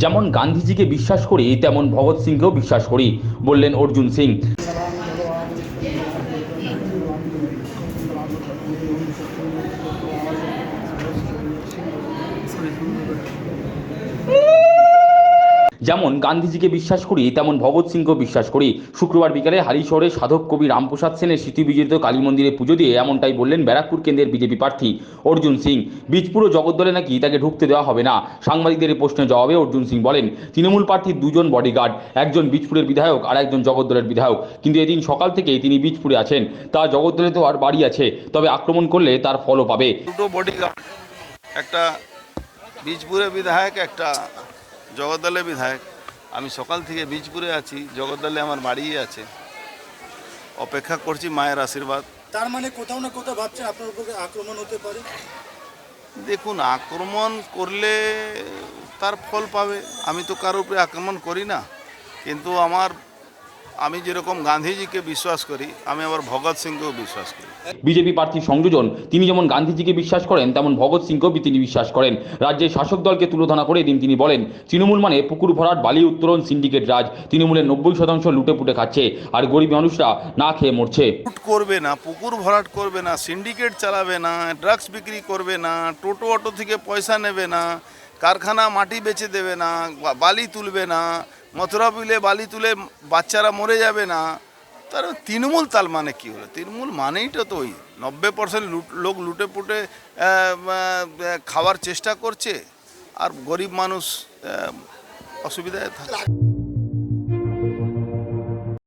যেমন গান্ধীজিকে বিশ্বাস করি তেমন ভগৎ সিংকেও বিশ্বাস করি বললেন অর্জুন সিং। যেমন গান্ধীজিকে বিশ্বাস করি, তেমন ভগৎ সিংকেও বিশ্বাস করি। শুক্রবার বিকালে হালিশহরে সাধক কবি রামপ্রসাদ সেনের স্মৃতি বিজড়িত কালী মন্দিরে পুজো দিয়ে এমনটাই বললেন ব্যারাকপুর কেন্দ্রের বিজেপি প্রার্থী। অর্জুন সিং, বীজপুর ও জগদ্দলে নাকি তাকে ঢুকতে দেওয়া হবে না? সাংবাদিকদের এই প্রশ্নের জবাবে অর্জুন সিং বলেন, তৃণমূল প্রার্থীর দুজন বডিগার্ড একজন বীজপুরের বিধায়ক আর একজন জগদ্দলের বিধায়ক। কিন্তু এদিন সকাল থেকেই তিনি বীজপুরে আছেন। তার জগদ্দলে তো আর বাড়ি আছে, তবে আক্রমণ করলে তার ফলও পাবে। দুটো বডিগার্ড একটা বীজপুরে বিধায়ক, একটা জগদ্দলে বিধায়ক আমি সকাল থেকে বীজপুরে আছি জগদ্দলে আমার বাড়িই আছে। অপেক্ষা করছি মায়ের আশীর্বাদ। তার মানে কোথাও না কোথাও ভাবছেন আপনার উপরে আক্রমণ হতে পারে? দেখুন আক্রমণ করলে তার ফল পাবে। আমি তো কারোর উপরে আক্রমণ করি না। কিন্তু আমার আমি যেরকম গান্ধীজিকে বিশ্বাস করি আমি আবার ভগৎ সিংকেও বিশ্বাস করি। বিজেপি প্রার্থী সংযোজন তিনি যেমন গান্ধীজিকে বিশ্বাস করেন তেমন ভগৎ সিংকেও তিনি বিশ্বাস করেন। রাজ্যের শাসক দলকে তুলোধনা করে এদিন তিনি বলেন তৃণমূল মানে পুকুর ভরাট বালি উত্তোলন সিন্ডিকেট রাজ। তৃণমূলের নব্বই শতাংশ লুটে পুটে খাচ্ছে আর গরিব মানুষরা না খেয়ে মরছে। লুট করবে না পুকুর ভরাট করবে না সিন্ডিকেট চালাবে না ড্রাগস বিক্রি করবে না টোটো অটো থেকে পয়সা নেবে না কারখানা মাটি বেচে দেবে না বালি তুলবে না মথুরা বিলে, বালি তুলে বাচ্চারা মরে যাবে না, তার তৃণমূল তাল মানে কী হলো? তৃণমূল মানেই তো ওই নব্বই পার্সেন্ট লুট, লোক লুটে পুটে খাওয়ার চেষ্টা করছে, আর গরিব মানুষ অসুবিধায় থাকে